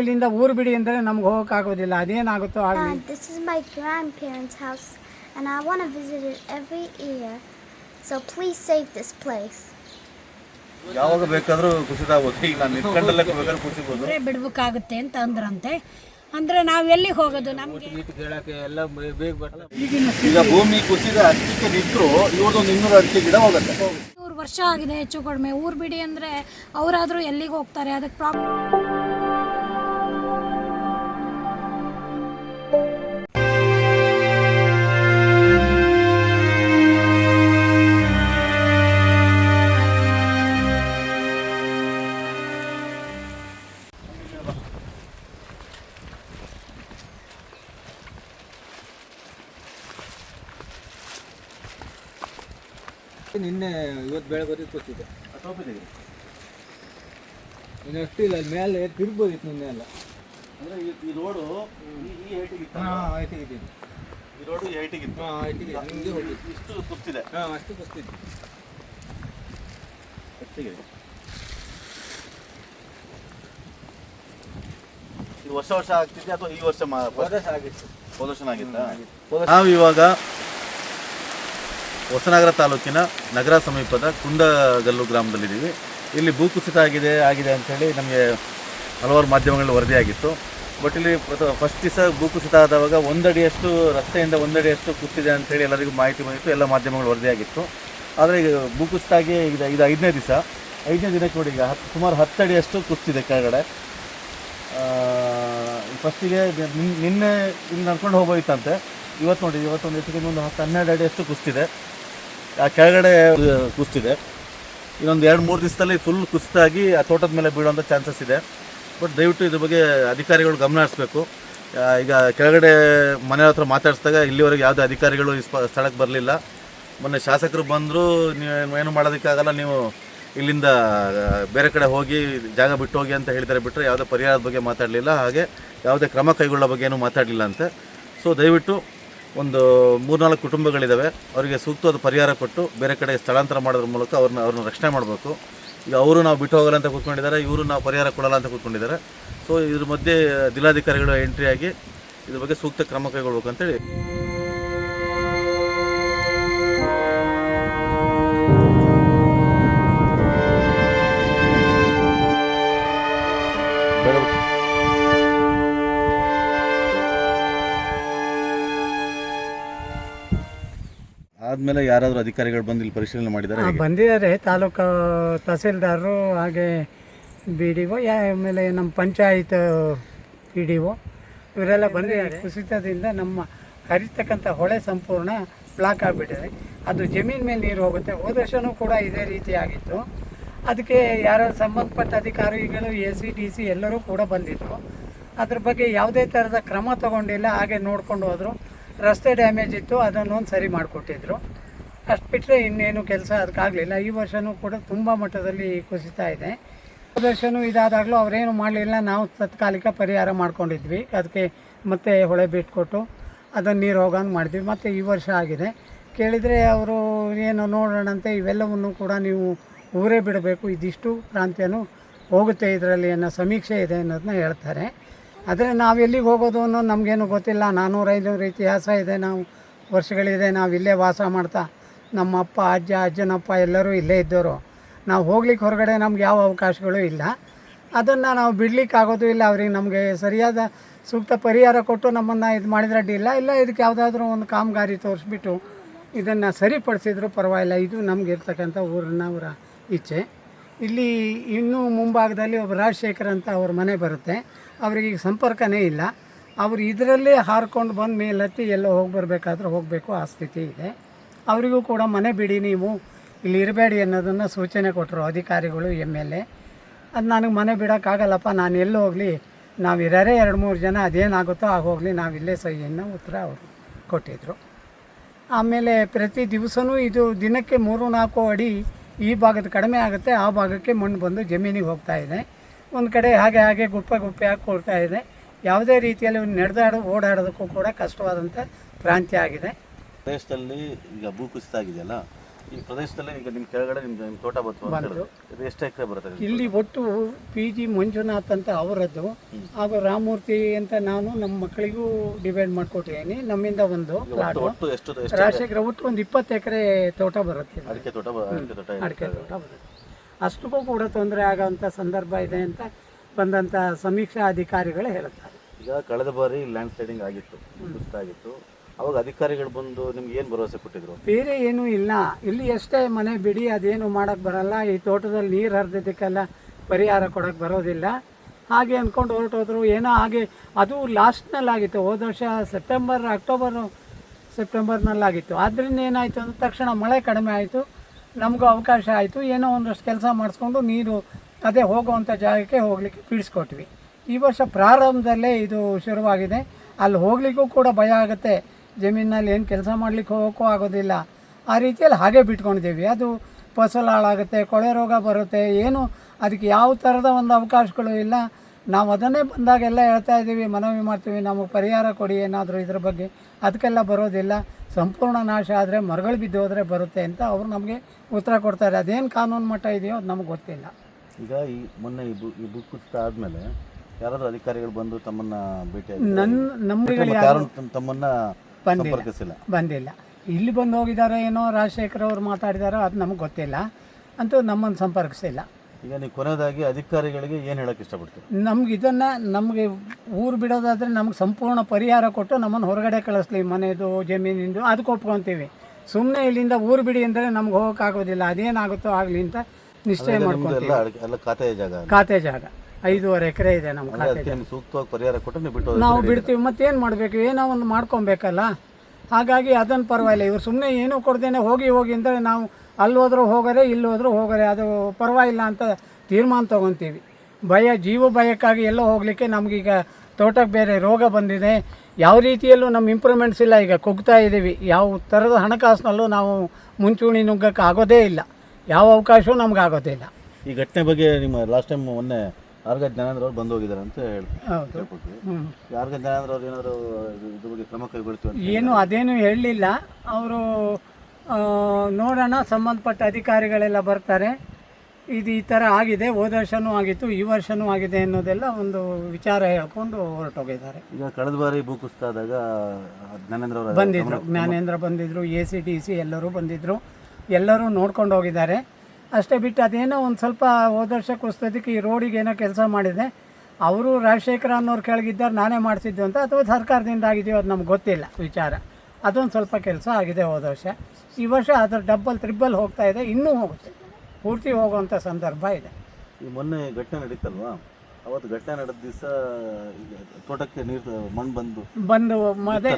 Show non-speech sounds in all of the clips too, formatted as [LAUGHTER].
ಇಲ್ಲಿಂದ ಊರು ಬಿಡಿ ಅಂದರೆ ನಮ್ಗೆ ಹೋಗೋಕ್ಕಾಗೋದಿಲ್ಲ. ಅದೇನಾಗುತ್ತೋ ಆಗಲಿ. And this is my grandparents' house, and I want to visit it every year. So please save this place. ಯಾವಾಗ ಬೇಕಾದರೂ ಕುಸಿತ ಆಗುತ್ತೆ ಈಗ ನಾನು ನಿಂತ್ಕೊಂಡಲ್ಲೇ ಬೇಕಾದ್ರೂ ಕುಸಿಬೋದು. ಅಂದ್ರೆ ಬಿಡ್ಬೇಕಾಗುತ್ತೆ ಅಂತ ಅಂದ್ರಂತೆ. ಅಂದ್ರೆ ನಾವು ಎಲ್ಲಿಗೆ ಹೋಗೋದು ನಮಗೆ? ಈಗ ಭೂಮಿ ಕುಸಿದ ಅಡಿಕೆ ನಿಂತರು ಇವ್ರದೊಂದು ಇನ್ನೂರು ಅಡಿಕೆ ಗಿಡ ಹೋಗುತ್ತೆ. ನೂರು ವರ್ಷ ಆಗಿದೆ ಹೆಚ್ಚು ಕಡಿಮೆ. ಊರು ಬಿಡಿ ಅಂದರೆ ಅವರಾದರೂ ಎಲ್ಲಿಗೆ ಹೋಗ್ತಾರೆ? ಅದಕ್ಕೆ ಪ್ರಾಬ್ಲಮ್ ಕೂತಿದ್ದೆ ಇನ್ನು ಅಷ್ಟು ಇಲ್ಲ ಅಲ್ಲಿ ಮೇಲೆ ತಿರ್ಬೋದಿತ್ತು ನಿನ್ನೆ ಎಲ್ಲ ಅಂದ್ರೆ ಈ- ರೋಡು ಈ ಹೈಟಿಗಿತ್ತು. ಹಾಂ ಇದ್ದೀನಿ ಈ ರೋಡು ಈ ಇತ್ತು. ಹಾಂ ಹೈಟಿಗೆ ಹಿಂಗೆ ಹೋಗಿತ್ತು ಇಷ್ಟು ಕುಸಿದೆ ಹಾಂ ಅಷ್ಟು ಕುಸ್ತಿತ್ತು ಅಷ್ಟಿಗೆ. ಇದು ವರ್ಷ ವರ್ಷ ಆಗ್ತಿದೆ ಅಥವಾ ಈ ವರ್ಷ ಹೋದ ಆಗಿತ್ತು. ಹೋದ ಆಗಿತ್ತಾ. ನಾವು ಇವಾಗ ಹೊಸನಗರ ತಾಲೂಕಿನ ನಗರ ಸಮೀಪದ ಕುಂದಗಲ್ಲು ಗ್ರಾಮದಲ್ಲಿದ್ದೀವಿ. ಇಲ್ಲಿ ಭೂಕುಸಿತ ಆಗಿದೆ ಆಗಿದೆ ಅಂಥೇಳಿ ನಮಗೆ ಹಲವಾರು ಮಾಧ್ಯಮಗಳಲ್ಲಿ ವರದಿಯಾಗಿತ್ತು. ಬಟ್ ಇಲ್ಲಿ ಫಸ್ಟ್ ದಿವಸ ಭೂಕುಸಿತ ಆದವಾಗ ಒಂದಡಿಯಷ್ಟು, ರಸ್ತೆಯಿಂದ ಒಂದಡಿಯಷ್ಟು ಕುಸಿದೆ ಅಂಥೇಳಿ ಎಲ್ಲರಿಗೂ ಮಾಹಿತಿ ಬಂದಿತ್ತು, ಎಲ್ಲ ಮಾಧ್ಯಮಗಳು ವರದಿಯಾಗಿತ್ತು. ಆದರೆ ಈಗ ಭೂಕುಸಿತ ಆಗಿ ಇದು ಇದು ಐದನೇ ದಿವಸ, ಐದನೇ ದಿನಕ್ಕೆ ನೋಡಿ ಈಗ ಹತ್ತು ಸುಮಾರು ಹತ್ತಡಿಯಷ್ಟು ಕುಸಿದೆ ಕೆಳಗಡೆ. ಫಸ್ಟಿಗೆ ನಿನ್ನೆ ಇಲ್ಲಿ ನಡ್ಕೊಂಡು ಹೋಗೋಯ್ತಂತೆ ಇವತ್ತು ನೋಡಿ, ಇವತ್ತೊಂದು ಹೆಚ್ಚಿಗೆ ಒಂದು ಹತ್ತು, ಹನ್ನೆರಡು ಅಡಿಯಷ್ಟು ಕುಸ್ತಿದೆ ಆ ಕೆಳಗಡೆ ಕುಸ್ತಿದೆ. ಇನ್ನೊಂದು ಎರಡು, ಮೂರು ದಿವಸದಲ್ಲಿ ಫುಲ್ ಕುಸ್ತಾಗಿ ಆ ತೋಟದ ಮೇಲೆ ಬೀಳುವಂಥ ಚಾನ್ಸಸ್ ಇದೆ. ಬಟ್ ದಯವಿಟ್ಟು ಇದ್ರ ಬಗ್ಗೆ ಅಧಿಕಾರಿಗಳು ಗಮನ ಹರಿಸ್ಬೇಕು. ಈಗ ಕೆಳಗಡೆ ಮನೆ ಹತ್ರ ಮಾತಾಡಿಸಿದಾಗ ಇಲ್ಲಿವರೆಗೆ ಯಾವುದೇ ಅಧಿಕಾರಿಗಳು ಈ ಸ್ಥಳಕ್ಕೆ ಬರಲಿಲ್ಲ. ಮೊನ್ನೆ ಶಾಸಕರು ಬಂದರೂ, ನೀವು ಏನು ಮಾಡೋದಕ್ಕಾಗಲ್ಲ, ನೀವು ಇಲ್ಲಿಂದ ಬೇರೆ ಕಡೆ ಹೋಗಿ, ಜಾಗ ಬಿಟ್ಟು ಹೋಗಿ ಅಂತ ಹೇಳಿದ್ದಾರೆ ಬಿಟ್ಟರೆ ಯಾವುದೇ ಪರಿಹಾರದ ಬಗ್ಗೆ ಮಾತಾಡಲಿಲ್ಲ. ಹಾಗೆ ಯಾವುದೇ ಕ್ರಮ ಕೈಗೊಳ್ಳೋ ಬಗ್ಗೆ ಏನೂ ಮಾತಾಡಲಿಲ್ಲ ಅಂತೆ. ಸೊ ದಯವಿಟ್ಟು ಒಂದು ಮೂರ್ನಾಲ್ಕು ಕುಟುಂಬಗಳಿದ್ದಾವೆ ಅವರಿಗೆ ಸೂಕ್ತವಾದ ಪರಿಹಾರ ಕೊಟ್ಟು ಬೇರೆ ಕಡೆ ಸ್ಥಳಾಂತರ ಮಾಡೋದ್ರ ಮೂಲಕ ಅವ್ರನ್ನ ಅವ್ರನ್ನ ರಕ್ಷಣೆ ಮಾಡಬೇಕು. ಈಗ ಅವರು ನಾವು ಬಿಟ್ಟು ಹೋಗಲ್ಲ ಅಂತ ಕೂತ್ಕೊಂಡಿದ್ದಾರೆ, ಇವರು ನಾವು ಪರಿಹಾರ ಕೊಡಲ್ಲ ಅಂತ ಕೂತ್ಕೊಂಡಿದ್ದಾರೆ. ಸೊ ಇದ್ರ ಮಧ್ಯೆ ಜಿಲ್ಲಾಧಿಕಾರಿಗಳು ಎಂಟ್ರಿ ಆಗಿ ಇದ್ರ ಬಗ್ಗೆ ಸೂಕ್ತ ಕ್ರಮ ಕೈಗೊಳ್ಬೇಕು ಅಂತೇಳಿ. ಆದಮೇಲೆ ಯಾರಾದರೂ ಅಧಿಕಾರಿಗಳು ಬಂದು ಇಲ್ಲಿ ಪರಿಶೀಲನೆ ಮಾಡಿದ್ದಾರೆ ಬಂದಿದ್ದಾರೆ. ತಾಲೂಕು ತಹಸೀಲ್ದಾರರು ಹಾಗೆ ಬಿ ಡಿ ಒ ಆಮೇಲೆ ನಮ್ಮ ಪಂಚಾಯತ್ ಪಿ ಡಿ ಒ ಇವರೆಲ್ಲ ಬಂದಿದ್ದಾರೆ. ಕುಸಿತದಿಂದ ನಮ್ಮ ಹರಿತಕ್ಕಂಥ ಹೊಳೆ ಸಂಪೂರ್ಣ ಬ್ಲಾಕ್ ಆಗಿಬಿಟ್ಟಿದೆ. ಅದು ಜಮೀನ್ ಮೇಲೆ ನೀರು ಹೋಗುತ್ತೆ. ಹೋದ ವರ್ಷವೂ ಕೂಡ ಇದೇ ರೀತಿ ಆಗಿತ್ತು. ಅದಕ್ಕೆ ಯಾರು ಸಂಬಂಧಪಟ್ಟ ಅಧಿಕಾರಿಗಳು ಎ ಸಿ ಡಿ ಸಿ ಎಲ್ಲರೂ ಕೂಡ ಬಂದಿದ್ದರು ಅದ್ರ ಬಗ್ಗೆ ಯಾವುದೇ ಥರದ ಕ್ರಮ ತಗೊಂಡಿಲ್ಲ. ಹಾಗೆ ನೋಡ್ಕೊಂಡು ಹೋದರು. ರಸ್ತೆ ಡ್ಯಾಮೇಜ್ ಇತ್ತು ಅದನ್ನೊಂದು ಸರಿ ಮಾಡಿಕೊಟ್ಟಿದ್ರು. ಅಷ್ಟು ಬಿಟ್ಟರೆ ಇನ್ನೇನು ಕೆಲಸ ಅದಕ್ಕಾಗಲಿಲ್ಲ ಈ ವರ್ಷವೂ ಕೂಡ ತುಂಬ ಮಟ್ಟದಲ್ಲಿ ಕುಸಿತಾ ಇದೆ. ವರ್ಷವೂ ಇದಾದಾಗಲೂ ಅವರೇನು ಮಾಡಲಿಲ್ಲ. ನಾವು ತತ್ಕಾಲಿಕ ಪರಿಹಾರ ಮಾಡ್ಕೊಂಡಿದ್ವಿ. ಅದಕ್ಕೆ ಮತ್ತೆ ಹೊಳೆ ಬಿಟ್ಕೊಟ್ಟು ಅದನ್ನು ನೀರು ಹೋಗಂಗೆ ಮಾಡಿದ್ವಿ. ಮತ್ತು ಈ ವರ್ಷ ಆಗಿದೆ. ಕೇಳಿದರೆ ಅವರು ಏನು ನೋಡೋಣಂತೆ, ಇವೆಲ್ಲವನ್ನು ಕೂಡ ನೀವು ಊರೇ ಬಿಡಬೇಕು. ಇದಿಷ್ಟು ಪ್ರಾಂತ್ಯನೂ ಹೋಗುತ್ತೆ. ಇದರಲ್ಲಿ ಅನ್ನೋ ಸಮೀಕ್ಷೆ ಇದೆ ಅನ್ನೋದನ್ನ ಹೇಳ್ತಾರೆ. ಆದರೆ ನಾವು ಎಲ್ಲಿಗೆ ಹೋಗೋದು ಅನ್ನೋದು ನಮಗೇನು ಗೊತ್ತಿಲ್ಲ. ನಾನ್ನೂರು ಐನೂರು ಇತಿಹಾಸ ಇದೆ. ನಾವು ವರ್ಷಗಳಿದೆ ನಾವು ಇಲ್ಲೇ ವಾಸ ಮಾಡ್ತಾ ನಮ್ಮ ಅಪ್ಪ, ಅಜ್ಜ, ಅಜ್ಜನಪ್ಪ ಎಲ್ಲರೂ ಇಲ್ಲೇ ಇದ್ದವರು ನಾವು ಹೋಗ್ಲಿಕ್ಕೆ ಹೊರಗಡೆ ನಮ್ಗೆ ಯಾವ ಅವಕಾಶಗಳು ಇಲ್ಲ. ಅದನ್ನು ನಾವು ಬಿಡ್ಲಿಕ್ಕೆ ಆಗೋದು ಇಲ್ಲ. ಅವ್ರಿಗೆ ನಮಗೆ ಸರಿಯಾದ ಸೂಕ್ತ ಪರಿಹಾರ ಕೊಟ್ಟು ನಮ್ಮನ್ನು ಇದು ಮಾಡಿದ್ರೆ ಅಡ್ಡಿಲ್ಲ ಇಲ್ಲ. ಇದಕ್ಕೆ ಯಾವುದಾದ್ರೂ ಒಂದು ಕಾಮಗಾರಿ ತೋರಿಸ್ಬಿಟ್ಟು ಇದನ್ನು ಸರಿಪಡಿಸಿದ್ರು ಪರವಾಗಿಲ್ಲ. ಇದು ನಮ್ಗೆ ಇರ್ತಕ್ಕಂಥ ಊರಿನವರ ಇಚ್ಛೆ. ಇಲ್ಲಿ ಇನ್ನೂ ಮುಂಭಾಗದಲ್ಲಿ ಒಬ್ಬ ರಾಜಶೇಖರ್ ಅಂತ ಅವ್ರ ಮನೆ ಬರುತ್ತೆ. ಅವ್ರಿಗೆ ಈಗ ಸಂಪರ್ಕನೇ ಇಲ್ಲ. ಅವರು ಇದರಲ್ಲೇ ಹಾರ್ಕೊಂಡು ಬಂದು ಮೇಲತ್ತಿ ಎಲ್ಲೋ ಹೋಗಿ ಬರಬೇಕಾದ್ರೆ ಹೋಗಬೇಕು ಆ ಸ್ಥಿತಿ ಇದೆ. ಅವರಿಗೂ ಕೂಡ ಮನೆ ಬಿಡಿ ನೀವು. ಇಲ್ಲಿ ಇರಬೇಡಿ ಅನ್ನೋದನ್ನು ಸೂಚನೆ ಕೊಟ್ಟರು ಅಧಿಕಾರಿಗಳು, ಎಂ ಎಲ್ ಎ. ಅದು ನನಗೆ ಮನೆ ಬಿಡೋಕ್ಕಾಗಲ್ಲಪ್ಪ, ನಾನು ಎಲ್ಲೂ ಹೋಗಲಿ? ನಾವು ಇರೋರೇ ಎರಡು ಮೂರು ಜನ, ಅದೇನಾಗುತ್ತೋ ಆಗ ಹೋಗಲಿ, ನಾವು ಇಲ್ಲೇ ಸಹಿ ಅನ್ನೋ ಉತ್ತರ ಅವರು ಕೊಟ್ಟಿದ್ದರು ಆಮೇಲೆ ಪ್ರತಿ ದಿವಸವೂ ಇದು ದಿನಕ್ಕೆ ಮೂರು ನಾಲ್ಕು ಅಡಿ ಈ ಭಾಗದ ಕಡಿಮೆ ಆಗುತ್ತೆ, ಆ ಭಾಗಕ್ಕೆ ಮಣ್ಣು ಬಂದು ಜಮೀನಿಗೆ ಹೋಗ್ತಾ ಇದೆ. ಒಂದು ಕಡೆ ಹಾಗೆ ಹಾಗೆ ಗುಪ್ಪೆ ಗುಪ್ಪೆ ಹಾಕಿ ಕೊಡ್ತಾ ಇದೆ. ಯಾವುದೇ ರೀತಿಯಲ್ಲಿ ನಡೆದಾಡೋ ಓಡಾಡೋದಕ್ಕೂ ಕೂಡ ಕಷ್ಟವಾದಂಥ ಪ್ರಾಂತ್ಯ ಆಗಿದೆ. ಪ್ರದೇಶದಲ್ಲಿ ಈಗ ಭೂ ಕುಸಿತ ಆಗಿದೆಯಲ್ಲ ಈ ಪ್ರದೇಶದಲ್ಲಿ ಈಗ ನಿಮ್ಮ ಕೆಳಗಡೆ ನಿಮ್ಮ ನಿಮ್ಮ ತೋಟ ಬಂತು. ಇದು ಎಷ್ಟು ಎಕರೆ ಬರುತ್ತೆ ಇಲ್ಲಿ ಒಟ್ಟು ಪಿ ಜಿ ಮಂಜುನಾಥ್ ಅಂತ ಅವರದ್ದು ಹಾಗೂ ರಾಮಮೂರ್ತಿ ಅಂತ ನಾನು ನಮ್ಮ ಮಕ್ಕಳಿಗೂ ಡಿವೈಡ್ ಮಾಡ್ಕೊಟ್ಟಿದ್ದೀನಿ ನಮ್ಮಿಂದ ಒಂದು ಒಟ್ಟು ಎಷ್ಟು ಒಟ್ಟು ಒಂದು ಇಪ್ಪತ್ತು ಎಕರೆ ತೋಟ ಬರುತ್ತೆ. ಅಡಿಕೆ ತೋಟ ಅಡಿಕೆ ತೋಟ. ಅಡಿಕೆ ತೋಟ ಬರುತ್ತೆ. ಅಷ್ಟಕ್ಕೂ ಕೂಡ ತೊಂದರೆ ಆಗೋವಂಥ ಸಂದರ್ಭ ಇದೆ ಅಂತ ಬಂದಂಥ ಸಮೀಕ್ಷಾ ಅಧಿಕಾರಿಗಳು ಹೇಳುತ್ತಾರೆ. ಈಗ ಕಳೆದ ಬಾರಿ ಲ್ಯಾಂಡ್ ಸ್ಲೈಡಿಂಗ್ ಆಗಿತ್ತು ಆಗಿತ್ತು. ಅವಾಗ ಅಧಿಕಾರಿಗಳು ಬಂದು ನಿಮ್ಗೆ ಏನು ಭರವಸೆ ಕೊಟ್ಟಿದ್ರು? ಬೇರೆ ಏನೂ ಇಲ್ಲ. ಇಲ್ಲಿ ಎಷ್ಟೇ ಮನೆ ಬಿಡಿ ಅದೇನು ಮಾಡೋಕ್ಕೆ ಬರಲ್ಲ. ಈ ತೋಟದಲ್ಲಿ ನೀರು ಹರಿದಿದ್ದಕ್ಕೆಲ್ಲ ಪರಿಹಾರ ಕೊಡೋಕ್ಕೆ ಬರೋದಿಲ್ಲ. ಹಾಗೆ ಅಂದ್ಕೊಂಡು ಹೊರಟೋದ್ರು. ಏನೋ ಹಾಗೆ ಅದು ಲಾಸ್ಟ್ನಲ್ಲಿ ಆಗಿತ್ತು ಹೋದ ವರ್ಷ ಸೆಪ್ಟೆಂಬರ್ ಅಕ್ಟೋಬರ್ ಸೆಪ್ಟೆಂಬರ್ನಲ್ಲಾಗಿತ್ತು. ಆದ್ದರಿಂದ ಏನಾಯಿತು ಅಂದ್ರೆ ತಕ್ಷಣ ಮಳೆ ಕಡಿಮೆ ಆಯಿತು. ನಮಗೂ ಅವಕಾಶ ಆಯಿತು. ಏನೋ ಒಂದಷ್ಟು ಕೆಲಸ ಮಾಡಿಸ್ಕೊಂಡು ನೀರು ಅದೇ ಹೋಗುವಂಥ ಜಾಗಕ್ಕೆ ಹೋಗಲಿಕ್ಕೆ ಬಿಡಿಸ್ಕೊಟ್ವಿ ಈ ವರ್ಷ ಪ್ರಾರಂಭದಲ್ಲೇ ಇದು ಶುರುವಾಗಿದೆ. ಅಲ್ಲಿ ಹೋಗ್ಲಿಕ್ಕೂ ಕೂಡ ಭಯ ಆಗುತ್ತೆ. ಜಮೀನಲ್ಲಿ ಏನು ಕೆಲಸ ಮಾಡ್ಲಿಕ್ಕೆ ಹೋಗೋಕ್ಕೂ ಆಗೋದಿಲ್ಲ. ಆ ರೀತಿಯಲ್ಲಿ ಹಾಗೆ ಬಿಟ್ಕೊಂಡಿದ್ದೀವಿ. ಅದು ಫಸಲು ಹಾಳಾಗುತ್ತೆ, ಕೊಳೆ ರೋಗ ಬರುತ್ತೆ, ಏನು ಅದಕ್ಕೆ ಯಾವ ಥರದ ಒಂದು ಅವಕಾಶಗಳು ಇಲ್ಲ. ನಾವು ಅದನ್ನೇ ಬಂದಾಗೆಲ್ಲ ಹೇಳ್ತಾ ಇದ್ದೀವಿ, ಮನವಿ ಮಾಡ್ತೀವಿ, ನಮಗೆ ಪರಿಹಾರ ಕೊಡಿ ಏನಾದರೂ ಇದ್ರ ಬಗ್ಗೆ. ಅದಕ್ಕೆಲ್ಲ ಬರೋದಿಲ್ಲ. ಸಂಪೂರ್ಣ ನಾಶ ಆದರೆ ಮರಗಳು ಬಿದ್ದು ಹೋದರೆ ಬರುತ್ತೆ ಅಂತ ಅವರು ನಮಗೆ ಉತ್ತರ ಕೊಡ್ತಾರೆ. ಅದೇನು ಕಾನೂನು ಮಟ್ಟ ಇದೆಯೋ ಅದು ನಮಗೆ ಗೊತ್ತಿಲ್ಲ. ಈಗ ಈ ಮೊನ್ನೆ ಈ ಬು ಈ ಬುಕ್ ಕುಸಿತ ಆದಮೇಲೆ ಯಾರಾದರೂ ಅಧಿಕಾರಿಗಳು ಬಂದು ತಮ್ಮನ್ನ ಭೇಟಿ ನನ್ನ ನಮ್ಮಗಳು ಯಾರು ತಮ್ಮನ್ನ ಬಂದಿಲ್ಲ. ಸಂಪರ್ಕಿಸಿಲ್ಲ? ಬಂದಿಲ್ಲ. ಇಲ್ಲಿ ಬಂದು ಹೋಗಿದ್ದಾರೆ ಏನೋ ರಾಜಶೇಖರ್ ಅವರು ಮಾತಾಡಿದಾರೋ ಅದು ನಮಗೆ ಗೊತ್ತಿಲ್ಲ. ಅಂತೂ ನಮ್ಮನ್ನು ಸಂಪರ್ಕಿಸಿಲ್ಲ. ಈಗ ನೀವು ಕೊನೆಯದಾಗಿ ಅಧಿಕಾರಿಗಳಿಗೆ ಏನು ಹೇಳಕ್ಕೆ ಇಷ್ಟಪಡ್ತೀರಿ? ನಮ್ಗೆ ಇದನ್ನು ನಮಗೆ ಊರು ಬಿಡೋದಾದರೆ ನಮ್ಗೆ ಸಂಪೂರ್ಣ ಪರಿಹಾರ ಕೊಟ್ಟು ನಮ್ಮನ್ನು ಹೊರಗಡೆ ಕಳಿಸ್ಲಿ ಮನೆದು ಜಮೀನಿಂದು ಅದಕ್ಕೆ ಒಪ್ಕೊತೀವಿ. ಸುಮ್ಮನೆ ಇಲ್ಲಿಂದ ಊರು ಬಿಡಿ ಅಂದರೆ ನಮ್ಗೆ ಹೋಗೋಕ್ಕಾಗೋದಿಲ್ಲ ಅದೇನಾಗುತ್ತೋ ಆಗಲಿ ಅಂತ ನಿಶ್ಚಯ ಮಾಡ್ಕೊಂಡು ಮಾಡ್ಕೊತೀವಿ. ಎಲ್ಲ ಅಡ್ಕೆ- ಎಲ್ಲ ಖಾತೆ ಜಾಗ ಅಲ್ಲ? ಖಾತೆ ಜಾಗ. ಐದೂವರೆ ಎಕರೆ ಇದೆ ನಮ್ಮ ಅಂದ್ರೆ ಖಾತೆ ಅದಕ್ಕೆ ಜಾಗ. ನಿಮ್ಗೆ ಸೂಕ್ತವಾಗಿ ಪರಿಹಾರ ಕೊಟ್ಟು ನೀವು ಬಿಟ್ಟು ನಾವು ಬಿಡ್ತೀವಿ ಮತ್ತೇನು ಮಾಡಬೇಕು? ಏನೋ ಒಂದು ಮಾಡ್ಕೊಬೇಕಲ್ಲ? ಹಾಗಾಗಿ ಅದನ್ನು ಪರವಾಗಿಲ್ಲ. ಇವ್ರು ಸುಮ್ಮನೆ ಏನೂ ಕೊಡ್ದೇನೆ ಹೋಗಿ ಹೋಗಿ ಅಂದರೆ ನಾವು ಅಲ್ಲಿ ಹೋದ್ರೂ ಹೋಗರೆ ಇಲ್ಲಿ ಹೋದ್ರೂ ಹೋಗರೆ ಅದು ಪರವಾಗಿಲ್ಲ ಅಂತ ತೀರ್ಮಾನ ತೊಗೊತೀವಿ. ಭಯ ಜೀವ ಭಯಕ್ಕಾಗಿ ಎಲ್ಲೋ ಹೋಗಲಿಕ್ಕೆ ನಮಗೀಗ ತೋಟಕ್ಕೆ ಬೇರೆ ರೋಗ ಬಂದಿದೆ. ಯಾವ ರೀತಿಯಲ್ಲೂ ನಮ್ಮ ಇಂಪ್ರೂವ್ಮೆಂಟ್ಸ್ ಇಲ್ಲ. ಈಗ ಕುಗ್ತಾ ಇದ್ದೀವಿ ಯಾವ ಥರದ ಹಣಕಾಸಿನಲ್ಲೂ ನಾವು ಮುಂಚೂಣಿ ನುಗ್ಗಕ್ಕೆ ಆಗೋದೇ ಇಲ್ಲ. ಯಾವ ಅವಕಾಶವೂ ನಮ್ಗೆ ಇಲ್ಲ. ಈ ಘಟನೆ ಬಗ್ಗೆ ನಿಮ್ಮ ಲಾಸ್ಟ್ ಟೈಮ್ ಮೊನ್ನೆ ಆರ್ಗ ಜ್ಞಾನೇಂದ್ರ ಅವ್ರು ಬಂದು ಹೋಗಿದ್ದಾರೆ ಅಂತ ಹೇಳಿ ಹೌದು. ಹೇಳ್ಕೊಟ್ವಿ. ಹ್ಞೂ ಆರ್ಗ ಜ್ಞಾನೇಂದ್ರ ಅವ್ರು ಏನಾದ್ರು ಇದು- ಇದ್ರ ಬಗ್ಗೆ ಕ್ರಮ ಕೈಗೊಳ್ತೀವಿ ಏನು ಅದೇನು ಹೇಳಲಿಲ್ಲ. ಅವರು ನೋಡೋಣ ಸಂಬಂಧಪಟ್ಟ ಅಧಿಕಾರಿಗಳೆಲ್ಲ ಬರ್ತಾರೆ. ಇದು ಈ ಥರ ಆಗಿದೆ ಹೋದ ವರ್ಷವೂ ಆಗಿತ್ತು ಈ ವರ್ಷನೂ ಆಗಿದೆ ಅನ್ನೋದೆಲ್ಲ ಒಂದು ವಿಚಾರ ಹೇಳ್ಕೊಂಡು ಹೊರಟೋಗಿದ್ದಾರೆ. ಈಗ ಕಳೆದ ಬಾರಿ ಭೂ ಕುಸಿತ ಆದಾಗ ಜ್ಞಾನೇಂದ್ರ ಬಂದಿದ್ದರು ಬಂದಿದ್ರು ಜ್ಞಾನೇಂದ್ರ ಬಂದಿದ್ದರು ಎ ಸಿ ಡಿ ಸಿ ಎಲ್ಲರೂ ಬಂದಿದ್ದರು ಎಲ್ಲರೂ ನೋಡ್ಕೊಂಡು ಹೋಗಿದ್ದಾರೆ. ಅಷ್ಟೇ ಬಿಟ್ಟು ಅದೇನೋ ಒಂದು ಸ್ವಲ್ಪ ಹೋದ ವರ್ಷ ಕುಸಿತದಕ್ಕೆ ಈ ರೋಡಿಗೆ ಏನೋ ಕೆಲಸ ಮಾಡಿದೆ. ಅವರು ರಾಜಶೇಖರ ಅನ್ನೋರು ಕೆಳಗಿದ್ದಾರೆ ನಾನೇ ಮಾಡಿಸಿದ್ದು ಅಂತ ಅಥವಾ ಸರ್ಕಾರದಿಂದ ಆಗಿದೆಯೋ ಅದು ನಮ್ಗೆ ಗೊತ್ತಿಲ್ಲ ವಿಚಾರ. ಅದೊಂದು ಸ್ವಲ್ಪ ಕೆಲಸ ಆಗಿದೆ ಹೋದ ವರ್ಷ. ಈ ವರ್ಷ ಅದರ ಡಬ್ಬಲ್ ತ್ರಿಬ್ಬಲ್ ಹೋಗ್ತಾ ಇದೆ ಇನ್ನೂ ಹೋಗುತ್ತೆ. ಪೂರ್ತಿ ಹೋಗುವಂಥ ಸಂದರ್ಭ ಇದೆ. ಈ ಮೊನ್ನೆ ಘಟನೆ ನಡೀತಲ್ವಾ? ಅವತ್ತು ಘಟನೆ ನಡೆದ ದಿವಸ ತೋಟಕ್ಕೆ ನೀರು ಮಣ್ಣು ಬಂದು ಬಂದು ಅದೇ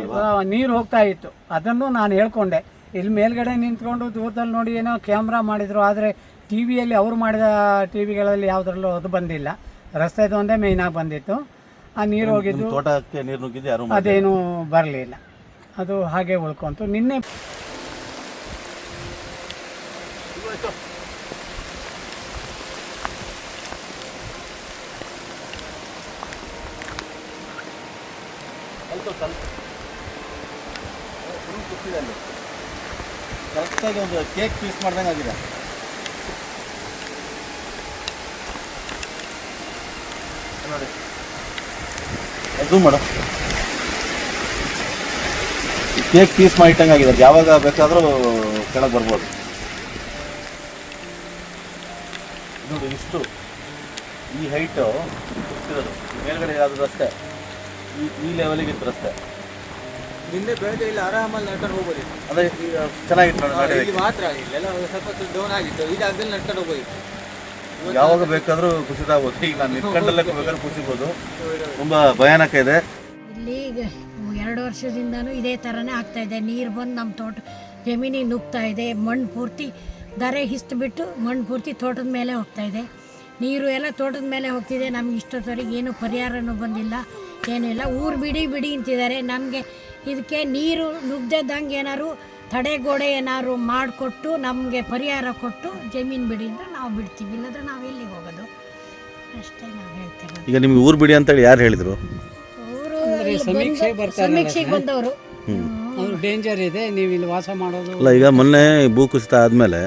ನೀರು ಹೋಗ್ತಾ ಇತ್ತು. ಅದನ್ನು ನಾನು ಹೇಳ್ಕೊಂಡೆ. ಇಲ್ಲಿ ಮೇಲ್ಗಡೆ ನಿಂತ್ಕೊಂಡು ದೂರದಲ್ಲಿ ನೋಡಿ ಏನೋ ಕ್ಯಾಮ್ರಾ ಮಾಡಿದರು. ಆದರೆ ಟಿ ವಿಯಲ್ಲಿ ಅವ್ರು ಮಾಡಿದ ಟಿ ವಿಗಳಲ್ಲಿ ಯಾವುದ್ರಲ್ಲೂ ಅದು ಬಂದಿಲ್ಲ. ರಸ್ತೆದು ಒಂದೇ ಮೇಯ್ನಾಗಿ ಬಂದಿತ್ತು. ಆ ನೀರು ಹೋಗಿದ್ದು. ತೋಟಕ್ಕೆ ನೀರು ನುಗ್ಗಿದ್ದು ಯಾರು. ಅದೇನು ಬರಲಿಲ್ಲ. ಅದು ಹಾಗೆ ಉಳ್ಕೊಂತು. ನಿನ್ನೆ ಕರೆಕ್ಟಾಗಿ ಒಂದು ಕೇಕ್ ಪೀಸ್ ಮಾಡ್ದಂಗೆ ಆಗಿದೆ ನೋಡಿ ಅದು ಮೇಡಮ್ ಕೇಕ್ ಪೀಸ್ ಮಾಡಿಟ್ಟಂಗೆ ಆಗಿದೆ ಅದು ಯಾವಾಗ ಬೇಕಾದರೂ ಕೆಳಗೆ ಬರ್ಬೋದು. ನೋಡಿ ಇಷ್ಟು. ಈ ಹೈಟು ಇರೋದು ಮೇಲ್ಗಡೆ ಯಾವುದು ರಸ್ತೆ ಈ ಈ ಲೆವೆಲಿಗೆ ಇತ್ತು ರಸ್ತೆ ನಿನ್ನೆ ಬೆಳಗ್ಗೆ ಇಲ್ಲಿ ಆರಾಮಲ್ಲಿ ನಡ್ಕೊಂಡು ಹೋಗ್ಬೋದು ಅಂದರೆ ಚೆನ್ನಾಗಿತ್ತು ನೋಡಿ ಹಾ, ಇಲ್ಲಿ. ಮಾತ್ರ ಇಲ್ಲೆಲ್ಲ ಸ್ವಲ್ಪ ಡೌನ್ ಆಗಿತ್ತು. ಈ ಜಾಗದಲ್ಲಿ ನಡ್ಕೊಂಡು ಹೋಗ್ಬೋದಿತ್ತು. ಯಾವಾಗ ಬೇಕಾದರೂ ಖುಷಿದಾಗ್ಬೋದು ಆಗ್ಬೋದು ಈಗ ನಾನು ನಿಂತ್ಕೊಂಡಲ್ಲೇ [LAUGHS] ಬೇಕಾದ್ರೂ ಖುಷಿಬೋದು ತುಂಬ ಭಯಾನಕ ಇದೆ. ಇಲ್ಲಿ ಈಗ ಎರಡು ವರ್ಷದಿಂದನೂ ಇದೇ ಥರನೇ ಆಗ್ತಾ ಇದೆ. ನೀರು ಬಂದು ನಮ್ಮ ತೋಟ, ಜಮೀನಿಗೆ ನುಗ್ತಾ ಇದೆ. ಮಣ್ಣು ಪೂರ್ತಿ ದರೆ ಹಿಸ್ಟ್ಬಿಟ್ಟು ಮಣ್ಣು ಪೂರ್ತಿ ತೋಟದ ಮೇಲೆ ಹೋಗ್ತಾ ಇದೆ. ನೀರು ಎಲ್ಲ ತೋಟದ ಮೇಲೆ ಹೋಗ್ತಿದೆ. ನಮ್ಗೆ ಇಷ್ಟೊತ್ತವರೆಗೆ ಏನು ಪರಿಹಾರನೂ ಬಂದಿಲ್ಲ, ಏನಿಲ್ಲ. ಊರು ಬಿಡಿ ಬಿಡಿ ಅಂತಿದ್ದಾರೆ. ನಮಗೆ ಇದಕ್ಕೆ ನೀರು ನುಗ್ಗದಂಗೆ ಏನಾದ್ರು ತಡೆಗೋಡೆ ಏನಾದ್ರು ಮಾಡಿಕೊಟ್ಟು ನಮಗೆ ಪರಿಹಾರ ಕೊಟ್ಟು ಜಮೀನು ಬಿಡಿ ಅಂದರೆ ನಾವು ಬಿಡ್ತೀವಿ. ಇಲ್ಲದ್ರೆ ನಾವು ಎಲ್ಲಿಗೆ ಹೋಗೋದು? ಅಷ್ಟೇ ನಾವು ಹೇಳ್ತೇವೆ ಈಗ ನಿಮ್ಗೆ ಊರು ಬಿಡಿ ಅಂತೇಳಿ ಯಾರು ಹೇಳಿದರು? ಅವರು ಅಂದ್ರೆ ಸಮೀಕ್ಷೆಗೆ ಬಂದವರು. ಬಂದವರು ಡೇಂಜರ್ ಇದೆ ನೀವು ಇಲ್ಲಿ ವಾಸ ಮಾಡೋದು. ಅಲ್ಲ ಈಗ ಮೊನ್ನೆ ಭೂಕುಸಿತ ಆದಮೇಲೆ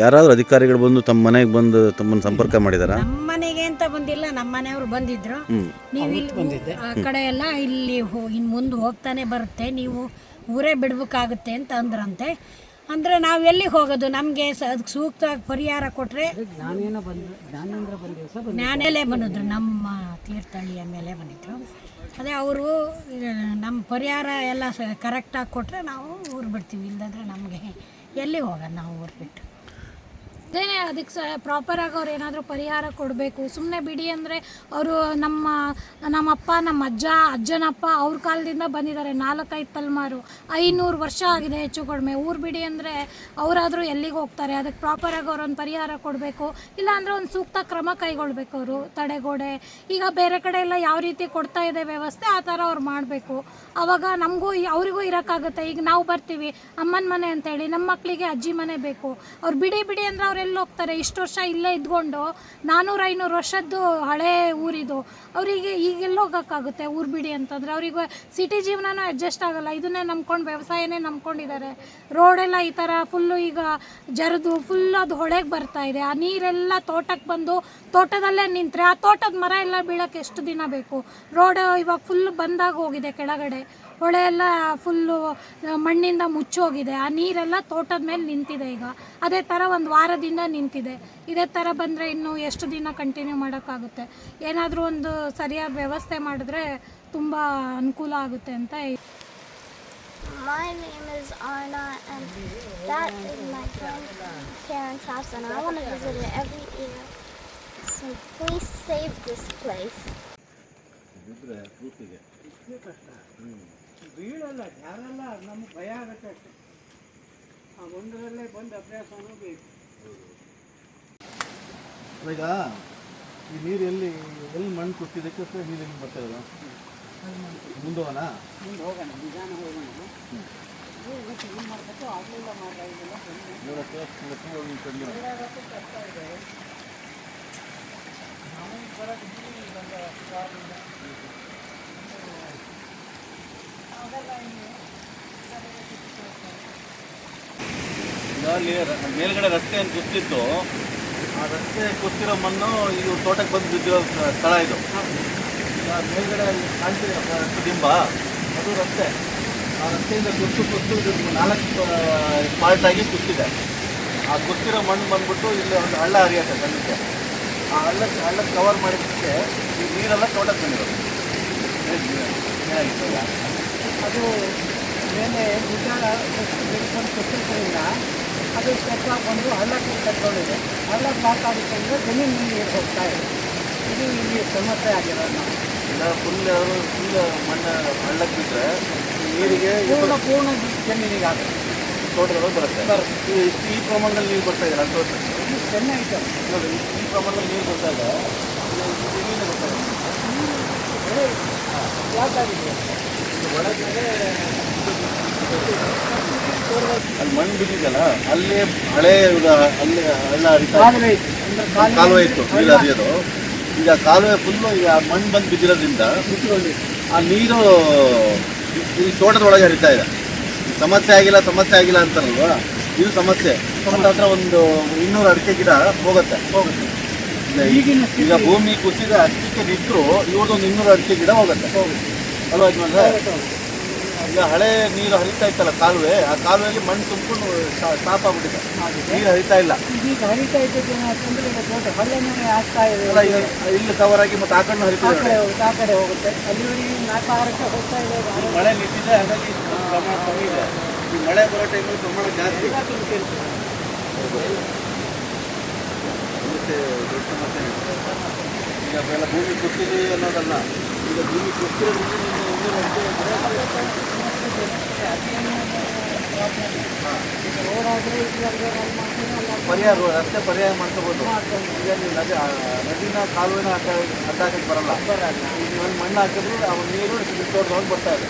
ಯಾರಾದರೂ ಅಧಿಕಾರಿಗಳು ಬಂದು ತಮ್ಮ ಮನೆಗೆ ಬಂದು ತಮ್ಮನ್ನು ಸಂಪರ್ಕ ಮಾಡಿದಾರ? ನಮ್ಮ ಮನೆಗೆ ಅಂತ ಬಂದಿಲ್ಲ ನಮ್ಮ ಮನೆಯವರು ಬಂದಿದ್ರು. ನೀವು ಇಲ್ಲಿ ಆ ಕಡೆ ಎಲ್ಲ ಇಲ್ಲಿ ಹೋ ಇನ್ನು ಮುಂದೆ ಹೋಗ್ತಾನೆ ಬರುತ್ತೆ ನೀವು ಊರೇ ಬಿಡ್ಬೇಕಾಗುತ್ತೆ ಅಂತ ಅಂದ್ರಂತೆ. ಅಂದ್ರೆ ನಾವು ಎಲ್ಲಿಗೆ ಹೋಗೋದು? ನಮಗೆ ಅದಕ್ಕೆ ಸೂಕ್ತವಾಗಿ ಪರಿಹಾರ ಕೊಟ್ರೆ ನಾನೇನೋ ಬಂದು ಜ್ಞಾನೇಂದ್ರ ಬಂದಿದೆ ಸರ್ ಜ್ಞಾನಲ್ಲೇ ಬಂದಿದ್ರು ನಮ್ಮ ತೀರ್ಥಹಳ್ಳಿಯ ಮೇಲೆ ಬಂದಿದ್ರು. ಅದೇ ಅವರು ನಮ್ಮ ಪರಿಹಾರ ಎಲ್ಲ ಕರೆಕ್ಟಾಗಿ ಕೊಟ್ಟರೆ ನಾವು ಊರು ಬಿಡ್ತೀವಿ ಇಲ್ಲದ್ರೆ ನಮಗೆ ಎಲ್ಲಿ ಹೋಗೋದು ನಾವು ಊರು ಬಿಟ್ಟು? ಅದೇನೆ ಅದಕ್ಕೆ ಸ ಪ್ರಾಪರಾಗಿ ಅವ್ರು ಏನಾದರೂ ಪರಿಹಾರ ಕೊಡಬೇಕು. ಸುಮ್ಮನೆ ಬಿಡಿ ಅಂದರೆ ಅವರು ನಮ್ಮ, ನಮ್ಮಪ್ಪ ನಮ್ಮ ಅಜ್ಜ ಅಜ್ಜನಪ್ಪ ಅವ್ರ ಕಾಲದಿಂದ ಬಂದಿದ್ದಾರೆ. ನಾಲ್ಕೈದು ತಲೆಮಾರು, ಐನೂರು ವರ್ಷ ಆಗಿದೆ ಹೆಚ್ಚು ಕಡಿಮೆ. ಊರು ಬಿಡಿ ಅಂದರೆ ಅವರಾದರೂ ಎಲ್ಲಿಗೆ ಹೋಗ್ತಾರೆ? ಅದಕ್ಕೆ ಪ್ರಾಪರಾಗಿ ಅವರೊಂದು ಪರಿಹಾರ ಕೊಡಬೇಕು. ಇಲ್ಲಾಂದರೆ ಒಂದು ಸೂಕ್ತ ಕ್ರಮ ಕೈಗೊಳ್ಬೇಕು ಅವರು. ತಡೆಗೋಡೆ. ಈಗ ಬೇರೆ ಕಡೆ ಎಲ್ಲ ಯಾವ ರೀತಿ ಕೊಡ್ತಾ ಇದೆ ವ್ಯವಸ್ಥೆ, ಆ ಥರ ಅವ್ರು ಮಾಡಬೇಕು. ಆವಾಗ ನಮಗೂ ಅವರಿಗೂ ಇರೋಕ್ಕಾಗುತ್ತೆ. ಈಗ ನಾವು ಬರ್ತೀವಿ, ಅಮ್ಮನ ಮನೆ ಅಂತೇಳಿ ನಮ್ಮ ಮಕ್ಕಳಿಗೆ ಅಜ್ಜಿ ಮನೆ ಬೇಕು. ಅವ್ರು ಬಿಡಿ ಬಿಡಿ ಅಂದರೆ ಅವ್ರು ಎಲ್ಲಿ ಹೋಗ್ತಾರೆ? ಇಷ್ಟು ವರ್ಷ ಇಲ್ಲೇ ಇದ್ಕೊಂಡು ನಾನ್ನೂರು ಐನೂರು ವರ್ಷದ್ದು ಹಳೇ ಊರಿದು. ಅವರಿಗೆ ಈಗ ಎಲ್ಲಿ ಹೋಗೋಕ್ಕಾಗುತ್ತೆ ಊರು ಬಿಡಿ ಅಂತಂದರೆ? ಅವ್ರಿಗೆ ಸಿಟಿ ಜೀವನನೂ ಅಡ್ಜಸ್ಟ್ ಆಗಲ್ಲ. ಇದನ್ನೇ ನಂಬ್ಕೊಂಡು ವ್ಯವಸಾಯನೇ ನಂಬ್ಕೊಂಡಿದ್ದಾರೆ. ರೋಡೆಲ್ಲ ಈ ಥರ ಫುಲ್ಲು ಈಗ ಜರಿದು ಫುಲ್ ಅದು ಹೊಳೆಗೆ ಬರ್ತಾ ಇದೆ. ಆ ನೀರೆಲ್ಲ ತೋಟಕ್ಕೆ ಬಂದು ತೋಟದಲ್ಲೇ ನಿಂತರೆ, ಆ ತೋಟದ ಮರ ಎಲ್ಲ ಬೀಳೋಕ್ಕೆ ಎಷ್ಟು ದಿನ ಬೇಕು? ರೋಡ್ ಇವಾಗ ಫುಲ್ ಬಂದಾಗ ಹೋಗಿದೆ ಕೆಳಗಡೆ. ಹೊಳೆ ಎಲ್ಲ ಫುಲ್ಲು ಮಣ್ಣಿಂದ ಮುಚ್ಚೋಗಿದೆ. ಆ ನೀರೆಲ್ಲ ತೋಟದ ಮೇಲೆ ನಿಂತಿದೆ ಈಗ. ಅದೇ ಥರ ಒಂದು ವಾರದಿಂದ ನಿಂತಿದೆ. ಇದೇ ಥರ ಬಂದರೆ ಇನ್ನು ಎಷ್ಟು ದಿನ ಕಂಟಿನ್ಯೂ ಮಾಡೋಕ್ಕಾಗುತ್ತೆ? ಏನಾದರೂ ಒಂದು ಸರಿಯಾದ ವ್ಯವಸ್ಥೆ ಮಾಡಿದ್ರೆ ತುಂಬ ಅನುಕೂಲ ಆಗುತ್ತೆ ಅಂತ My name is Arna, and that is my grandparents' house, and I want to visit it every year. So please save this place. ಬೀಳಲ್ಲ ಯಾರಲ್ಲ ನಮ್ಗೆ ಭಯ ಆಗುತ್ತೆ ಅಷ್ಟೆ. ಆ ಒಂದರಲ್ಲೇ ಬಂದು ಅಭ್ಯಾಸ ಬೇಕು ಈಗ ಈ ನೀರು ಎಲ್ಲಿ ಎಲ್ಲಿ ಮಣ್ಣು ಕುಸಿದಕ್ಕೆ ನೀರು ಎಲ್ಲಿ ಬರ್ತಾ ಇರೋದು? ಮುಂದೆ ಹೋಗೋಣ ಮುಂದೆ ಹೋಗೋಣ. ನಿಧಾನ ಹೋಗೋಣ ಏನು ಮಾಡಬೇಕು? ಆಗಲಿಲ್ಲ ನೋಡಕ್ಕೆ ಒಂದು ಕಣ್ಣು. ಈಗ ಅಲ್ಲಿ ಮೇಲ್ಗಡೆ ರಸ್ತೆ ಏನು ಕುಸ್ತಿತ್ತು ಆ ರಸ್ತೆ ಕುಸ್ತಿರೋ ಮಣ್ಣು ಇದು ತೋಟಕ್ಕೆ ಬಂದು ಬಿದ್ದಿರೋ ಸ್ಥಳ ಇದು ಮೇಲ್ಗಡೆ ಅಲ್ಲಿ ಕಾಣ್ತಿದೆ ಪ್ರತಿಬಿಂಬ ಅದು ರಸ್ತೆ ಆ ರಸ್ತೆಯಿಂದ ಕುಸ್ತು ಕುಸ್ತು ಇದು ನಾಲ್ಕು ಪಾರ್ಟ್ ಆಗಿ ಕುಸ್ತಿದೆ ಆ ಕುಸ್ತಿರೋ ಮಣ್ಣು ಬಂದ್ಬಿಟ್ಟು ಇಲ್ಲಿ ಒಂದು ಹಳ್ಳ ಹರಿಯುತ್ತೆ ಸಣ್ಣಕ್ಕೆ ಆ ಹಳ್ಳ ಹಳ್ಳ ಕವರ್ ಮಾಡಿದ್ದಕ್ಕೆ ಈ ನೀರೆಲ್ಲ ತೋಟಕ್ಕೆ ಬಂದಿರೋದು ಅದು ಮೇಲೆ ಗುಡ್ಡ ಬೆಳ್ಕೊಂಡು ಅದು ಸ್ಟೆಪ್ ಬಂದು ಹಳ್ಳಕ್ಕೆ ಕಟ್ಕೊಂಡಿದೆ ಹಳ್ಳ ಬ್ಲಾಕ್ ಆಗುತ್ತೆ ಅಂದರೆ ಜಮೀನು ನೀರು ಹೋಗ್ತಾ ಇದೆ. ಇದು ಇಲ್ಲಿ ಸಮಸ್ಯೆ ಆಗಿರೋದು ನಾವು. ಇಲ್ಲ ಫುಲ್ ಫುಲ್ ಮಣ್ಣು ಹಳ್ಳಕ್ಕೆ ಬಿಟ್ಟರೆ ನೀರಿಗೆ ಪೂರ್ಣ ಪೂರ್ಣ ಜಮೀನಿಗೆ ಆಗುತ್ತೆ. ತೋಟಗಳು ಬರುತ್ತೆ. ಇಷ್ಟು ಈ ಪ್ರಮಾಣದಲ್ಲಿ ನೀರು ಬರ್ತಾ ಇದೆ ಹತ್ತು ಚೆನ್ನಾಗಿದೆ ನೋಡಿ ಈ ಪ್ರಮಾಣದಲ್ಲಿ ನೀರು ಬರ್ತಾ ಇದೆ. ಬರ್ತಾ ಒಳಗಡೆ ಅಲ್ಲಿ ಮಣ್ಣು ಬಿದ್ದಿದೆಯಲ್ಲ ಅಲ್ಲಿ ಹಳೆ ಅಲ್ಲೇ ಹಳ್ಳ ಹರಿತಾ. ಕಾಲುವೆ ಇತ್ತು. ನೀರು ಹರಿಯೋದು. ಈಗ ಕಾಲುವೆ ಫುಲ್ಲು ಈಗ ಮಣ್ಣು ಬಂದು ಬಿದ್ದಿರೋದ್ರಿಂದ ಆ ನೀರು ಈ ತೋಟದ ಒಳಗೆ ಹರಿತಾ ಇದೆ. ಸಮಸ್ಯೆ ಆಗಿಲ್ಲ ಸಮಸ್ಯೆ ಆಗಿಲ್ಲ ಅಂತಾರಲ್ವಾ? ಇದು ಸಮಸ್ಯೆ. ಹತ್ರ ಒಂದು ಇನ್ನೂರು ಅಡಿಕೆ ಗಿಡ ಹೋಗುತ್ತೆ. ಹೋಗುತ್ತೆ. ಈಗ ಈಗಿನ ಈಗ ಭೂಮಿ ಕುಸಿದ ಅಷ್ಟಕ್ಕೆ ನಿಂತರೂ ಇವ್ರದ್ದೊಂದು ಇನ್ನೂರು ಅಡಿಕೆ ಗಿಡ ಹೋಗುತ್ತೆ. ಅಲ್ವಾ? ಈಗ ಹಳೆ ನೀರು ಹರಿತಾ ಇತ್ತಲ್ಲ ಕಾಲುವೆ ಆ ಕಾಲುವೆಯಲ್ಲಿ ಮಣ್ಣು ತುಂಬಿಕೊಂಡು ಸ್ಟಾಪ್ ಆಗ್ಬಿಟ್ಟಿದೆ. ನೀರು ಹರಿತಾ ಇಲ್ಲ. ಈಗ ಹರಿತಾ ಇದ್ದದ್ದು ಏನಾಗ್ತಂದ್ರೆ ಈಗ ದೊಡ್ಡ ಹಳ್ಳನೇ ಆಗ್ತಾ ಇದೆ. ಅಲ್ಲ ಈಗ ಇಲ್ಲಿ ಕವರ್ ಆಗಿ ಮತ್ತೆ ಆ ಹರಿತಾ ಕಡೆ ಇದೆ. ಹೋಗುತ್ತೆ ಆ ಕಡೆ ಹೋಗುತ್ತೆ. ಅಲ್ಲಿವರೆಗೆ ನಾಲ್ಕು ಆರಕ್ಕೆ ಹೋಗ್ತಾ ಇದೆ. ಅದು ಮಳೆ ನಿಂತಿದೆ ಹಾಗಾಗಿ ಪ್ರಮಾಣ ಕಮ್ಮಿ ಇದೆ. ಈ ಮಳೆ ಬರೋ ಟೈಮಲ್ಲಿ ಪ್ರಮಾಣ ಜಾಸ್ತಿ ಸಮಸ್ಯೆ ದೊಡ್ಡ ಸಮಸ್ಯೆ. ಈಗ ಭೂಮಿ ಕೊಟ್ಟಿದೆ ಅನ್ನೋದಲ್ಲ ಈಗ ಭೂಮಿ ಕೊಟ್ಟಿರೋದ್ರಿಂದ ನಿಮ್ಗೆ ಇನ್ನೂ ಪರ್ಯಾಯ ರೋಡ್ ರಸ್ತೆ ಪರ್ಯಾಯ ಮಾಡ್ಕೋಬೋದು. ಈಗ ನೀವು ನದಿ ನದಿನ ಕಾಲುವೆನ ಅಡ್ಡ ಅಡ್ಡಾಕಕ್ಕೆ ಬರಲ್ಲ. ಒಂದು ಮಣ್ಣು ಹಾಕಿದ್ರು ಆ ಒಂದು ನೀರು ತೋಟದೊಳಗೆ ಬರ್ತಾ ಇದೆ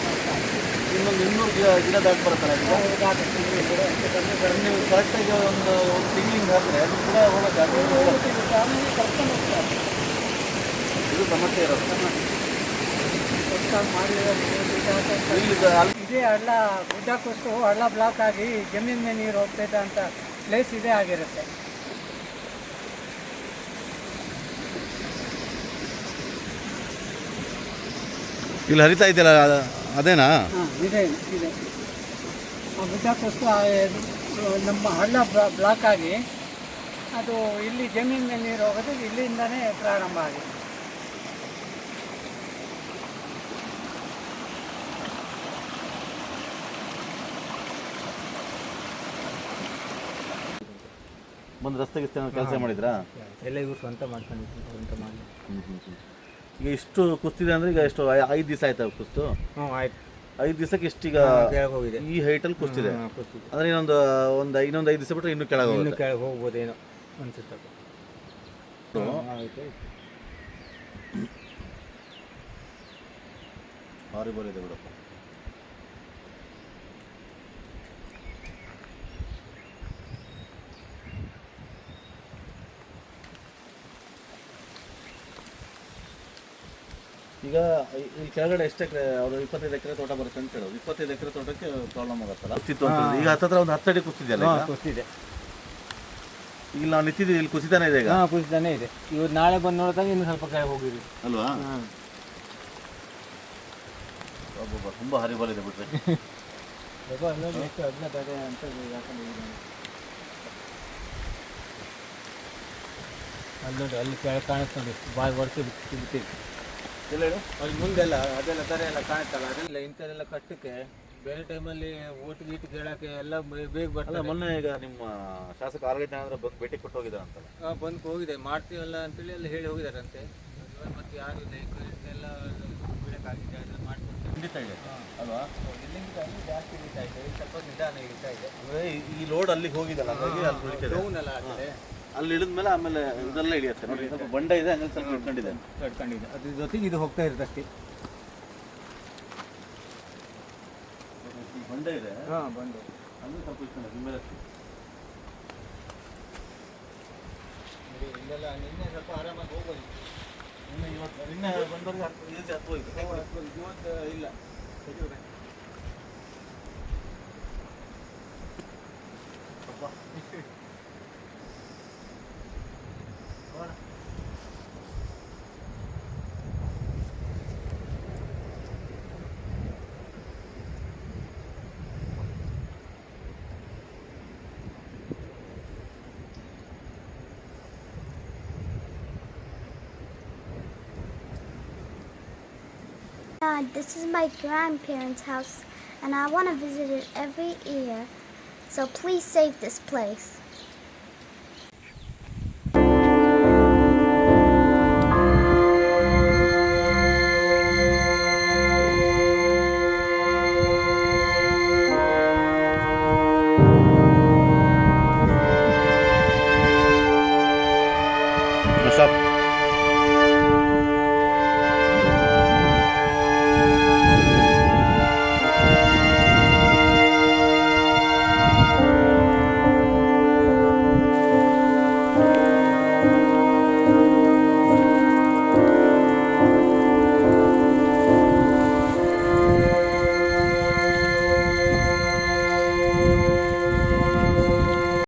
ಇನ್ನೊಂದು ಇನ್ನೂರು ಗಿಡ ಗಿಡ ದಾಟಿ ಬರ್ತಾರೆ ನೀವು ಕರೆಕ್ಟಾಗಿ ಒಂದು ಒಂದು ತಿಂಗಳಿಂದ ಹಾಕಿದ್ರೆ ಅದು ಕೂಡ ಹೋಗೋದು ಇದು ಸಮಸ್ಯೆ ಇರೋದು. ಇದೇ ಹಳ್ಳ ಗುಡ್ಡಕ್ಕೋಸ್ಕರ ಹಳ್ಳ ಬ್ಲಾಕ್ ಆಗಿ ಜಮೀನಿನ ಮೇಲೆ ನೀರು ಹೋಗ್ತೈತೆ ಅಂತ ಪ್ಲೇಸ್ ಇದೇ ಆಗಿರುತ್ತೆ. ಇಲ್ಲಿ ಹರಿತಾ ಇದೆಯಲ್ಲ ಅದ- ಅದೇನಾ? ಹಾಂ ಇದೆ ಇದೆ. ಆ ಗುಡ್ಡ ಆ ನಮ್ಮ ಹಳ್ಳ ಬ್ಲಾ- ಬ್ಲಾಕ್ ಆಗಿ ಅದು ಇಲ್ಲಿ ಜಮೀನಿನ ಮೇಲೆ ನೀರು ಹೋಗೋದು ಇಲ್ಲಿಂದನೇ ಪ್ರಾರಂಭ ಆಗಿದೆ ಬಂದು ರಸ್ತೆ ಗಿಸ್ತೆ ಕೆಲಸ ಮಾಡಿದ್ರಾ? ಎಲ್ಲ ಇವ್ರು ಸ್ವಂತ ಮಾಡ್ಕೊಂಡಿದ್ರು ಸ್ವಂತ ಮಾಡಿ. ಈಗ ಇಷ್ಟು ಕುಸ್ತಿದೆ ಅಂದ್ರೆ ಈಗ ಎಷ್ಟು ಐ- ಐದು ದಿವಸ ಆಯ್ತಾ ಕುಸ್ತು? ಹ್ಞೂ ಆಯ್ತು. ಐದು ದಿವಸಕ್ಕೆ ಇಷ್ಟೀಗ ಕೆಳಗೆ ಹೋಗಿದೆ. ಈ ಹೈಟಲ್ಲಿ ಕುಸ್ತಿದೆ. ಹಾಂ, ಕುಸ್ತಿದೆ. ಅಂದ್ರೆ ಇನ್ನೊಂದು ಒಂದು ಇನ್ನೊಂದು ಐದು ದಿವಸ ಬಿಟ್ಟರೆ ಇನ್ನೂ ಕೆಳಗೆ ಇನ್ನು ಹೋಗುತ್ತೆ ಕೆಳಗೆ ಹೋಗ್ಬೋದೇನೋ ಅನ್ಸುತ್ತಪ್ಪ ಹಾರಿಬಲ್ ಇದೆ ಬಿಡಪ್ಪ. ಈಗ ಈ- ಕೆಳಗಡೆ ಎಷ್ಟು ಎಕರೆ ಅವರು ಇಪ್ಪತ್ತೈದು ಎಕರೆ ತೋಟ ಬರುತ್ತೆ ಅಂತ ಹೇಳೋದು. ಇಪ್ಪತ್ತೈದು ಎಕರೆ ತೋಟಕ್ಕೆ ಪ್ರಾಬ್ಲಮ್ ಆಗುತ್ತಲ್ಲ ಅಂತ. ಈಗ ಹತ್ತತ್ರ ಒಂದು ಹತ್ತಡಿ ಕುಸ್ತಿದೆಯಲ್ಲ ಹಾಂ ಈಗ? ನಾವು ನಿಂತಿದ್ದೀವಿ ಇಲ್ಲಿ ಕುಸಿತಾನೆ ಇದೆ ಈಗ? ಹಾಂ ಕುಸಿತಾನೆ ಇದೆ. ಇವತ್ತು ನಾಳೆ ಬಂದು ನೋಡಿದಾಗ ಇನ್ನು ಸ್ವಲ್ಪ ಕೆಳಗೆ ಹೋಗಿರಿ ಅಲ್ವಾ? ಹಾಂ. ಒಬ್ಬೊಬ್ಬ ತುಂಬಾ ಹರಿಬಲ್ ಇದೆ ಬಿಟ್ರೆ. [LAUGHS] ಅಲ್ಲಿ ನೋಡಿ ಅಲ್ಲಿ ಕೆಳಗೆ ಕಾಣಿಸ್ತು ನೋಡಿ ಬಾಯಿ ಹೊಡ್ತು ಬಿಟ್ಟಿದ್ದು ಎಲ್ಲ ಹೇಳು ಅಲ್ಲಿ ಮುಂದೆಲ್ಲ ಅದೆಲ್ಲ ತರ ಎಲ್ಲ ಕಾಣ್ತಲ್ಲ ಅದೆಲ್ಲ ಇಂಥದೆಲ್ಲ ಕಟ್ಟಕ್ಕೆ ಬೇರೆ ಟೈಮಲ್ಲಿ ಓಟ್ ಗೀಟ್ ಕೇಳಕ್ಕೆ ಎಲ್ಲ ಬೇಗ ಬರ್ತಲ್ಲ ಮೊನ್ನೆ ಈಗ ನಿಮ್ಮ ಶಾಸಕ ಆರೋಗ್ಯ ಅಂದ್ರೆ ಬಂದು ಭೇಟಿ ಕೊಟ್ಟು ಹೋಗಿದ್ದಾರೆ ಅಂತ ಹಾಂ ಬಂದು ಹೋಗಿದೆ. ಮಾಡ್ತೀವಲ್ಲ ಅಂತೇಳಿ ಎಲ್ಲ ಹೇಳಿ ಹೋಗಿದಾರಂತೆ. ಮತ್ತೆ ಯಾರು ಇಲ್ಲ ಎಲ್ಲ ಬಿಡಕ್ಕಾಗಿದೆ ಅದನ್ನ ಮಾಡ್ಕೊಡ್ತಾರೆ. ಖಂಡಿತ ಇದೆ. ಅಲ್ವಾ? ಇಲ್ಲಿಂದ ಅಲ್ಲಿ ಜಾಸ್ತಿ ಹಿಡಿತಾ ಇದೆ. ಸ್ವಲ್ಪ ನಿಧಾನ ಇಳಿತಾ ಇದೆ. ಈ- ಲೋಡ್ ಅಲ್ಲಿಗೆ ಹೋಗಿದಲ್ಲ ಹಾಗಾಗಿ ಅಲ್ಲಿ ಹೋಗಿದೆ ಡೌನ್ ಎಲ್ಲ ಆಗಿದೆ ಅಲ್ಲಿ ಇಳಿದ್ಮೇಲೆ ಆಮೇಲೆ ಇದೆಲ್ಲ ಹಿಡಿಯುತ್ತೆ ನೋಡಿ ಸ್ವಲ್ಪ ಬಂಡ ಇದೆ ಹಂಗೆ ಸ್ವಲ್ಪ ಇಟ್ಕೊಂಡಿದೆ ಕಟ್ಕೊಂಡಿದೆ. ಅದ್ರ ಜೊತೆಗೆ ಇದು ಹೋಗ್ತಾ ಇರ್ತಷ್ಟೇ. ಈ ಬಂಡೆ ಇದೆ? ಹಾಂ ಬಂಡೆ. ಅದು ಸ್ವಲ್ಪ ಇಟ್ಕೊಂಡಿದೆ ನಿಮ್ಮ ಮೇಲೆ ಇಲ್ಲೆಲ್ಲ ನಿನ್ನೆ ಸ್ವಲ್ಪ ಆರಾಮಾಗಿ ಹೋಗ್ಬೋದು. ನಿನ್ನೆ ಇವತ್ತು ನಿನ್ನೆ ಬಂದವ್ರಿಗೆ ಹತ್ತು ಈಜಿ ಹತ್ತು ಹೋಯ್ತು. ಇವತ್ತು ಇಲ್ಲ. This is my grandparents' house, and I want to visit it every year. So please save this place.